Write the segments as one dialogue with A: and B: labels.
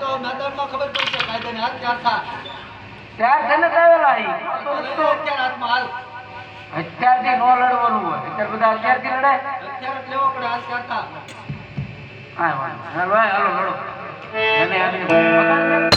A: તો મેદાનમાં ખબર પડશે કાયદાની હાથ ચાર થા?
B: ત્યાર થઈને આવેલા ઈ.
A: અત્યારે હાથમાં હાલ.
B: અત્યારથી નો લડવાનું હોય. અત્યારે બધા અત્યારથી લડે?
A: અત્યારે લેવો પડે હાથ ચાર થા?
B: હા હાલો લડો એને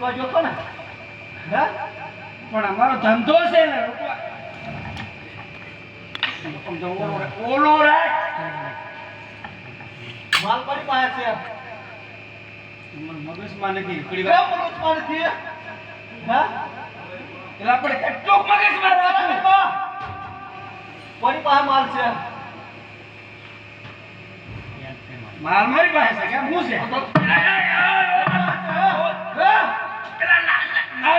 A: બેનને જોતો ને.
B: પણ અમારો ધંધો છે ને ઓલો રાખ.
A: માલ કોની પાસે છે?
B: મગજમાં નથી ઘડી
A: મગજમાં નથી? હે?
B: એટલે આપણે કેટલુંક મગજમાં રાખવું?
A: પાસે માલ છે?
B: માલ મારી પાસે છે કેમ? શું છે?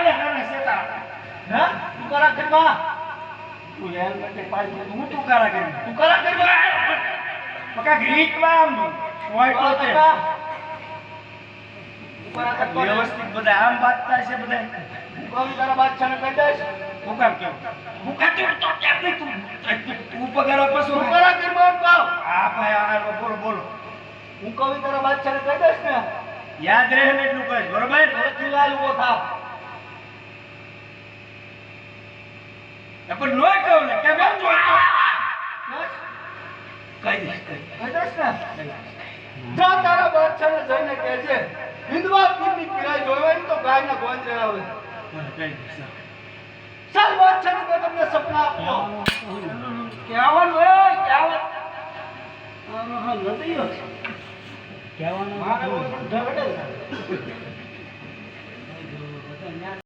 B: નાના નાના શેતા.
A: હે? તું કરા
B: તું હેલ માટે પાડી હું તું કરી
A: તું કરા
B: પકા ગ્રીકમાં આમ. હોય તો તે. વ્યવસ્થિત બધા આમ બાંધતા છે બધા.
A: કોણ તારા બાદશાહને કહી દઈશ.
B: હું કામ કેમ હું કામ તો કેમ નહીં તું. તું પગાર આપો છો
A: તું કરા ઘરમાં
B: હા ભાઈ હા બોલો બોલો.
A: હું કવિ તારા બાદશાહને કહી દઈશ ને.
B: યાદ રહે ને એટલું કહીશ બરોબર?
A: ઘરેથી લાલ ઊભો થા.
B: પણ નો કહું ને કે બેન જોઈ કઈ
A: કઈ દસ ને જા તારા બાદશાહને જઈને કહેજે વિધવા પીરની પીરાઈ જોવે તો ગાયના ગોન
B: જણાવે
A: ચાલ બાદશાહને તો તમને સપના આપો.
B: કહેવાનું એ કહેવાનું નથી કહેવાનું
A: મારે ઢગડે